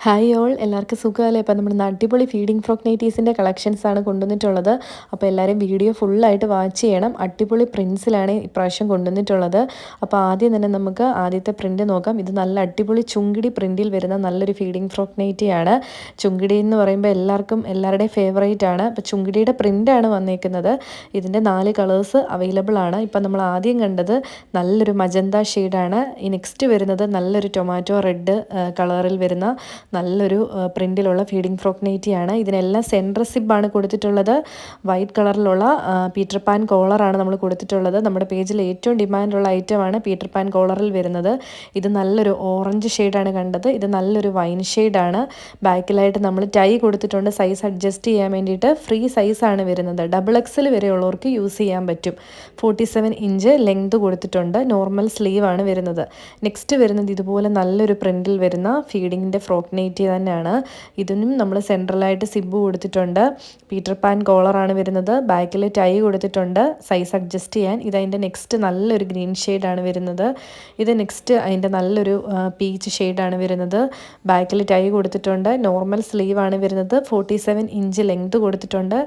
Hi all എല്ലാവർക്കും സുഖമല്ലേ? അപ്പോൾ നമ്മൾ അടിപൊളി ഫീഡിംഗ് ഫ്രോക്ക് നൈറ്റീസിന്റെ കളക്ഷൻസാണ് കൊണ്ടുവന്നിട്ടുള്ളത്. അപ്പോൾ എല്ലാവരും വീഡിയോ ഫുള്ളായിട്ട് വാച്ച് ചെയ്യണം. അടിപൊളി പ്രിൻസിലാണ് ഇപ്രാവശ്യം കൊണ്ടുവന്നിട്ടുള്ളത്. അപ്പോൾ ആദ്യം തന്നെ നമുക്ക് ആദ്യത്തെ പ്രിന്റ് നോക്കാം. ഇത് നല്ല അടിപൊളി ചുങ്കിടി പ്രിന്റിൽ വരുന്ന നല്ലൊരു ഫീഡിംഗ് ഫ്രോക്ക് നൈറ്റിയാണ്. ചുങ്കിടി എന്ന് പറയുമ്പോൾ എല്ലാവർക്കും എല്ലാവരുടെയും ഫേവറേറ്റ് ആണ്. അപ്പോൾ ചുങ്കിടിയുടെ പ്രിന്റാണ് വന്നേക്കുന്നത്. ഇതിന്റെ നാല് കളേഴ്സ് അവൈലബിൾ ആണ്. ഇപ്പം നമ്മൾ ആദ്യം കണ്ടത് നല്ലൊരു മജന്ത ഷെയ്ഡാണ്. ഈ നെക്സ്റ്റ് വരുന്നത് നല്ലൊരു ടൊമാറ്റോ റെഡ് കളറിൽ വരുന്ന നല്ലൊരു പ്രിന്റിലുള്ള ഫീഡിംഗ് ഫ്രോക്ക് നൈറ്റിയാണ്. ഇതിനെല്ലാം സെൻട്രൽ സിബാണ് കൊടുത്തിട്ടുള്ളത്. വൈറ്റ് കളറിലുള്ള പീറ്റർ പാൻ കോളറാണ് നമ്മൾ കൊടുത്തിട്ടുള്ളത്. നമ്മുടെ പേജിൽ ഏറ്റവും ഡിമാൻഡുള്ള ഐറ്റമാണ് പീറ്റർ പാൻ കോളറിൽ വരുന്നത്. ഇത് നല്ലൊരു ഓറഞ്ച് ഷെയ്ഡാണ് കണ്ടത്. ഇത് നല്ലൊരു വൈൻ ഷെയ്ഡാണ്. ബാക്കിലായിട്ട് നമ്മൾ ടൈ കൊടുത്തിട്ടുണ്ട്. സൈസ് അഡ്ജസ്റ്റ് ചെയ്യാൻ വേണ്ടിയിട്ട് ഫ്രീ സൈസാണ് വരുന്നത്. ഡബിൾ എക്സൽ വരെയുള്ളവർക്ക് യൂസ് ചെയ്യാൻ പറ്റും. ഫോർട്ടി സെവൻ ഇഞ്ച് ലെങ്ത് കൊടുത്തിട്ടുണ്ട്. നോർമൽ സ്ലീവാണ് വരുന്നത്. നെക്സ്റ്റ് വരുന്നത് ഇതുപോലെ നല്ലൊരു പ്രിന്റിൽ വരുന്ന ഫീഡിങ്ങിന്റെ ഫ്രോക്ക് നെയ്റ്റി തന്നെയാണ് ഇതിനും നമ്മൾ സെൻട്രലായിട്ട് സിബ് കൊടുത്തിട്ടുണ്ട്. പീറ്റർ പാൻ കോളറാണ് വരുന്നത്. ബാക്കിൽ ടൈ കൊടുത്തിട്ടുണ്ട്. സൈസ് അഡ്ജസ്റ്റ് ചെയ്യാൻ. ഇതതിന്റെ നെക്സ്റ്റ് നല്ലൊരു ഗ്രീൻ ഷെയ്ഡാണ് വരുന്നത്. ഇത് നെക്സ്റ്റ് അതിന്റെ നല്ലൊരു പീച്ച് ഷെയ്ഡാണ് വരുന്നത്. ബാക്കിൽ ടൈ കൊടുത്തിട്ടുണ്ട്. നോർമൽ സ്ലീവാണ് വരുന്നത്. ഫോർട്ടി സെവൻ ഇഞ്ച് ലെങ്ത് കൊടുത്തിട്ടുണ്ട്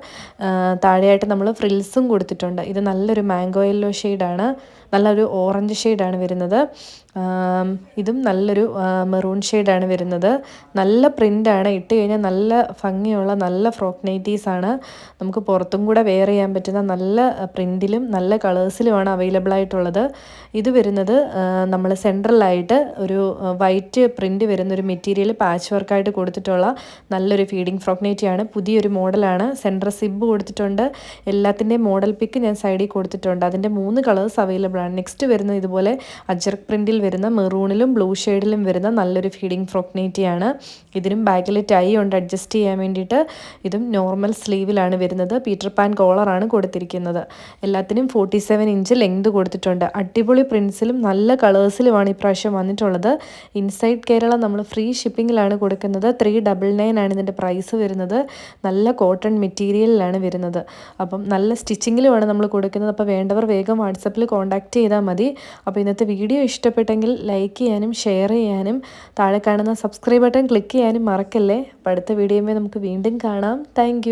താഴെയായിട്ട് നമ്മൾ ഫ്രിൽസും കൊടുത്തിട്ടുണ്ട്. ഇത് നല്ലൊരു മാംഗോ യെല്ലോ ഷെയ്ഡാണ് നല്ലൊരു ഓറഞ്ച് ഷെയ്ഡാണ് വരുന്നത്. ഇതും നല്ലൊരു മെറൂൺ ഷെയ്ഡാണ് വരുന്നത്. നല്ല പ്രിന്റാണ് ഇട്ട് കഴിഞ്ഞാൽ നല്ല ഭംഗിയുള്ള നല്ല ഫ്രോക്ക് നൈറ്റീസാണ് നമുക്ക് പുറത്തും കൂടെ വെയർ ചെയ്യാൻ പറ്റുന്ന നല്ല പ്രിന്റിലും നല്ല കളേഴ്സിലുമാണ് അവൈലബിൾ ആയിട്ടുള്ളത്. ഇത് വരുന്നത് നമ്മൾ സെൻട്രലായിട്ട് ഒരു വൈറ്റ് പ്രിന്റ് വരുന്ന ഒരു മെറ്റീരിയൽ പാച്ച് വർക്കായിട്ട് കൊടുത്തിട്ടുള്ള നല്ലൊരു ഫീഡിങ് ഫ്രോക്ക് നൈറ്റിയാണ് പുതിയൊരു മോഡലാണ് സെൻട്രൽ സിബ് കൊടുത്തിട്ടുണ്ട്. എല്ലാത്തിന്റെയും മോഡൽ പിക്ക് ഞാൻ സൈഡിൽ കൊടുത്തിട്ടുണ്ട്. അതിന്റെ മൂന്ന് കളേഴ്സ് അവൈലബിൾ ആണ്. നെക്സ്റ്റ് വരുന്നത് ഇതുപോലെ അജർക്ക് പ്രിന്റിൽ വരുന്ന മെറൂണിലും ബ്ലൂ ഷെയ്ഡിലും വരുന്ന നല്ലൊരു ഫീഡിങ് ഫ്രോക്ക് നൈറ്റിയാണ് ഇതിനും ബാക്കിൽ ടൈ ഉണ്ട്. അഡ്ജസ്റ്റ് ചെയ്യാൻ വേണ്ടിയിട്ട് ഇതും നോർമൽ സ്ലീവിലാണ് വരുന്നത്. പീറ്റർ പാൻ കോളറാണ് കൊടുത്തിരിക്കുന്നത്. എല്ലാത്തിനും ഫോർട്ടി സെവൻ ഇഞ്ച് ലെങ്ത് കൊടുത്തിട്ടുണ്ട്. അടിപൊളി പ്രിൻസിലും നല്ല കളേഴ്സിലുമാണ് ഇപ്രാവശ്യം വന്നിട്ടുള്ളത്. ഇൻസൈഡ് കേരള നമ്മൾ ഫ്രീ ഷിപ്പിങ്ങിലാണ് കൊടുക്കുന്നത്. ത്രീ ഡബിൾ നയൻ ആണ് ഇതിന്റെ പ്രൈസ് വരുന്നത്. നല്ല കോട്ടൺ മെറ്റീരിയലിലാണ് വരുന്നത്. അപ്പം നല്ല സ്റ്റിച്ചിങ്ങിലുമാണ് നമ്മൾ കൊടുക്കുന്നത്. അപ്പോൾ വേണ്ടവർ വേഗം വാട്സപ്പിൽ കോൺടാക്റ്റ് ചെയ്താൽ മതി. അപ്പോൾ ഇന്നത്തെ വീഡിയോ ഇഷ്ടപ്പെട്ടെങ്കിൽ ലൈക്ക് ചെയ്യാനും ഷെയർ ചെയ്യാനും താഴെ കാണുന്ന സബ്സ്ക്രൈബ് ബട്ടൺ ക്ലിക്ക് ചെയ്യാനും മറക്കല്ലേ? അപ്പോൾ അടുത്ത വീഡിയോയുമേ നമുക്ക് വീണ്ടും കാണാം. താങ്ക്